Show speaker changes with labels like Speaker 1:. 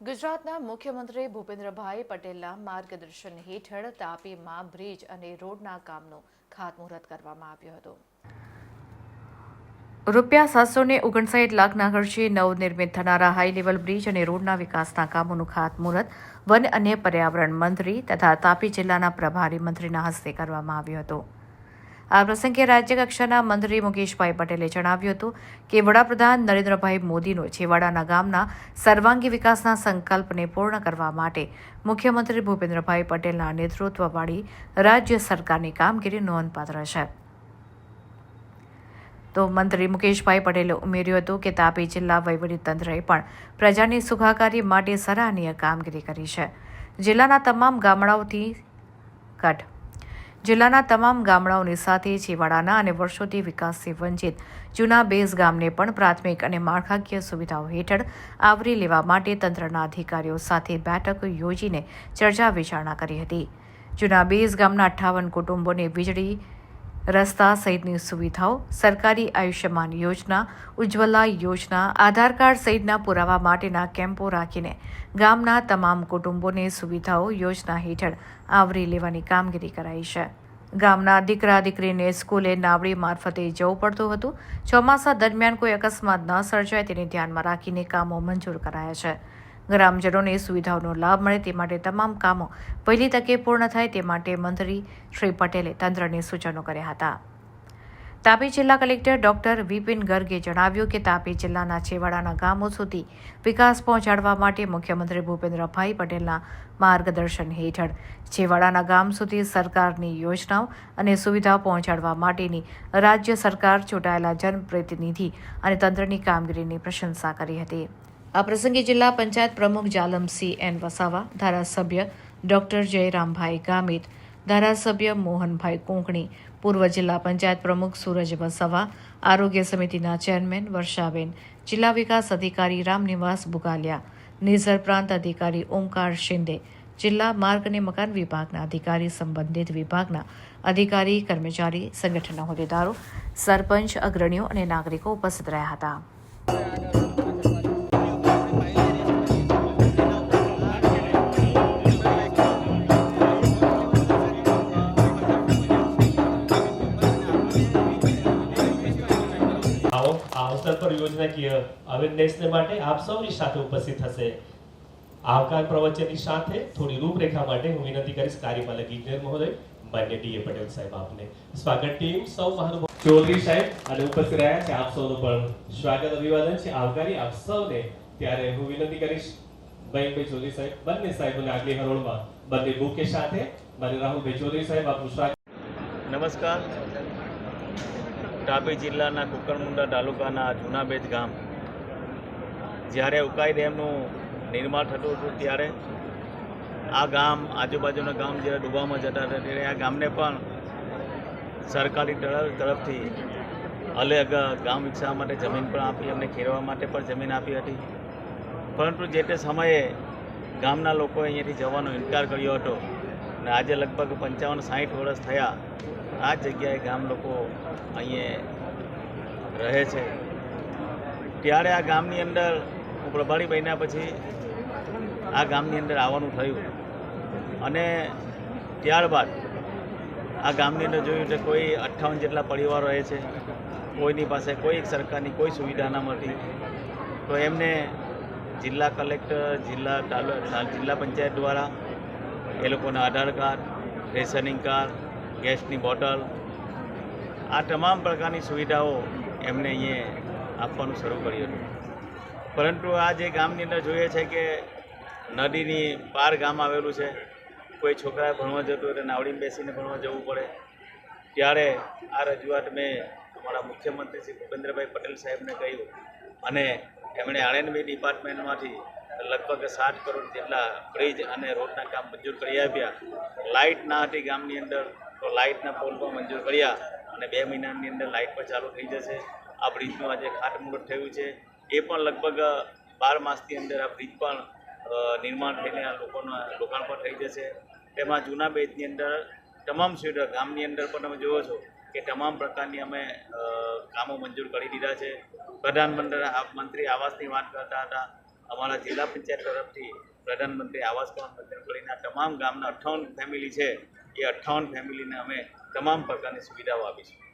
Speaker 1: ગુજરાતના મુખ્યમંત્રી ભૂપેન્દ્રભાઈ પટેલના માર્ગદર્શન હેઠળ તાપીમાં બ્રિજ અને રોડના કામનું ખાતમુહૂર્ત કરવામાં આવ્યું હતું. રૂપિયા સાતસો ને ઓગણસાઠ લાખના ખર્ચે નવનિર્મિત થનારા હાઈ લેવલ બ્રિજ અને રોડના વિકાસના કામોનું ખાતમુહૂર્ત વન અને પર્યાવરણ મંત્રી તથા તાપી જિલ્લાના પ્રભારી મંત્રીના હસ્તે કરવામાં આવ્યું હતું. આ પ્રસંગે રાજ્ય કક્ષાના મંત્રી મુકેશભાઈ પટેલે જણાવ્યું હતું કે વડાપ્રધાન નરેન્દ્રભાઈ મોદીનો છેવાડાના ગામના સર્વાંગી વિકાસના સંકલ્પને પૂર્ણ કરવા માટે મુખ્યમંત્રી ભૂપેન્દ્રભાઈ પટેલના નેતૃત્વવાળી રાજ્ય સરકારની કામગીરી નોંધપાત્ર છે. તો મંત્રી મુકેશભાઈ પટેલે ઉમેર્યું હતું કે તાપી જિલ્લા વહીવટીતંત્રએ પણ પ્રજાની સુખાકારી માટે સરાહનીય કામગીરી કરી છે. જિલ્લાના તમામ ગામડાઓથી કટ જિલ્લાના તમામ ગામડાઓની સાથે છેવાડાના અને વર્ષોથી વિકાસથી વંચિત જૂના બેઝ ગામને પણ પ્રાથમિક અને માળખાકીય સુવિધાઓ હેઠળ આવરી લેવા માટે તંત્રના અધિકારીઓ સાથે બેઠક યોજીને ચર્ચા વિચારણા કરી હતી. જૂના બેઝ ગામના અઠ્ઠાવન કુટુંબોને વીજળી રસ્તા સહિતની સુવિધાઓ, સરકારી આયુષ્યમાન યોજના, ઉજ્જવલા યોજના, આધાર કાર્ડ સહિતના પુરાવા માટેના કેમ્પો રાખીને ગામના તમામ કુટુંબોને સુવિધાઓ યોજના હેઠળ આવરી લેવાની કામગીરી કરાઈ છે. ગામના દીકરા દીકરીને સ્કૂલે નાવડી મારફતે જવું પડતું હતું. ચોમાસા દરમિયાન કોઈ અકસ્માત ન સર્જાય તેને ધ્યાનમાં રાખીને કામો મંજૂર કરાયા છે. ગ્રામજનોને સુવિધાઓનો લાભ મળે તે માટે તમામ કામો વહેલી તકે પૂર્ણ થાય તે માટે મંત્રી શ્રી પટેલે તંત્રને સૂચનો કર્યા હતા. તાપી જિલ્લા કલેક્ટર ડોક્ટર વિપિન ગર્ગે જણાવ્યું કે તાપી જિલ્લાના છેવાડાના ગામો સુધી વિકાસ પહોંચાડવા માટે મુખ્યમંત્રી ભૂપેન્દ્રભાઈ પટેલના માર્ગદર્શન હેઠળ છેવાડાના ગામ સુધી સરકારની યોજનાઓ અને સુવિધાઓ પહોંચાડવા માટેની રાજ્ય સરકાર ચૂંટાયેલા જનપ્રતિનિધિ અને તંત્રની કામગીરીની પ્રશંસા કરી હતી. આ પ્રસંગે જિલ્લા પંચાયત પ્રમુખ જાલમસિંહ એન વસાવા, ધારાસભ્ય ડોક્ટર જયરામભાઈ ગામિત, ધારાસભ્ય મોહનભાઈ કોંકણી, પૂર્વ જિલ્લા પંચાયત પ્રમુખ સૂરજ વસાવા, આરોગ્ય સમિતિના ચેરમેન વર્ષાબેન, જિલ્લા વિકાસ અધિકારી રામનિવાસ બુગાલિયા, નિઝર પ્રાંત અધિકારી ઓમકાર શિંદે, જિલ્લા માર્ગ અને મકાન વિભાગના અધિકારી સંબંધિત વિભાગના અધિકારી, કર્મચારી, સંગઠનના હોદ્દેદારો, સરપંચ, અગ્રણીઓ અને નાગરિકો ઉપસ્થિત રહ્યા હતા.
Speaker 2: અવસર પર યોજનાકીય અવેરનેસને માટે આપ સૌની સાથે ઉપસ્થિત થશે આવકાર પ્રવચનની સાથે થોડી રૂપરેખા માટે હું વિનંતી કરીશ કાર્યપાલક ઇજનેર મહોદય માન્ય ડીએ પટેલ સાહેબ આપને. સ્વાગત ટીમ સૌ મહાનુભાવ. ચૌધરી સાહેબ અને ઉપસ્થિત રહ્યા છે આપ સૌનું પણ સ્વાગત અભિવાદન છે આવકારી આપ સૌને. ત્યારે હું વિનંતી કરીશ ભાઈ ચૌધરી સાહેબ બંને સાહેબોને આગલી હરોળમાં બંને બુકે સાથે મારે રાહુલભાઈ ચૌધરી સાહેબ આપનું સ્વાગત.
Speaker 3: નમસ્કાર. તાપી જિલ્લાના કુકરમુંડા તાલુકાના જૂનાબેજ ગામ. જ્યારે ઉકાઈ ડેમનું નિર્માણ થતું હતું ત્યારે આ ગામ, આજુબાજુના ગામ જ્યારે ડૂબામાં જતા હતા ત્યારે આ ગામને પણ સરકારી તરફ તરફથી અલગ ગામ વિકસાવવા માટે જમીન પણ આપી અમને ખેડવા માટે પણ જમીન આપી હતી. પરંતુ જે તે સમયે ગામના લોકોએ અહીંયાથી જવાનો ઇનકાર કર્યો હતો અને આજે લગભગ પંચાવન સાઠ વર્ષ થયા આ જગ્યાએ ગામ લોકો અહીંયા રહે છે. ત્યારે આ ગામની અંદર હું પ્રભારી બન્યા પછી આ ગામની અંદર આવવાનું થયું. અને ત્યારબાદ આ ગામની અંદર જોયું કે કોઈ અઠ્ઠાવન જેટલા પરિવારો રહે છે, કોઈની પાસે કોઈ સરકારની કોઈ સુવિધા ન મળતી. તો એમને જિલ્લા કલેક્ટર, જિલ્લા જિલ્લા પંચાયત દ્વારા એ લોકોના આધાર કાર્ડ, રેશનિંગ કાર્ડ ગેસની બોટલ. આ તમામ પ્રકારની સુવિધાઓ એમને અહીંયા આપવાનું શરૂ કર્યું હતું. પરંતુ આ જે ગામની અંદર જોઈએ છે કે નદીની પાર ગામ આવેલું છે, કોઈ છોકરાએ ભણવા જતું હોય તો નાવડીમાં બેસીને ભણવા જવું પડે. ત્યારે આ રજૂઆત મેં અમારા મુખ્યમંત્રી શ્રી ભૂપેન્દ્રભાઈ પટેલ સાહેબને કહ્યું અને એમણે આણંદ ડિપાર્ટમેન્ટમાંથી લગભગ સાત કરોડ જેટલા બ્રિજ અને રોડના કામ મંજૂર કરી આપ્યા. લાઇટ ના હતી ગામની અંદર તો લાઇટના પોલ પણ મંજૂર કર્યા અને બે મહિનાની અંદર લાઇટ પણ ચાલુ થઈ જશે. આ બ્રિજનું આજે ખાતમુહૂર્ત થયું છે. એ પણ લગભગ બાર માસની અંદર આ બ્રિજ પણ નિર્માણ થઈને આ લોકોના રોકાણ પણ થઈ જશે. તેમાં જૂના બેજની અંદર તમામ સુવિધા ગામની અંદર પણ તમે જુઓ છો કે તમામ પ્રકારની અમે કામો મંજૂર કરી દીધા છે. પ્રધાનમંત્રી મંત્રી આવાસની વાત કરતા હતા. અમારા જિલ્લા પંચાયત તરફથી પ્રધાનમંત્રી આવાસ પણ મંજૂર કરીને તમામ ગામના અઠ્ઠાવન ફેમિલી છે. એ અઠ્ઠાવન ફેમિલીને અમે તમામ પ્રકારની સુવિધાઓ આપીશું.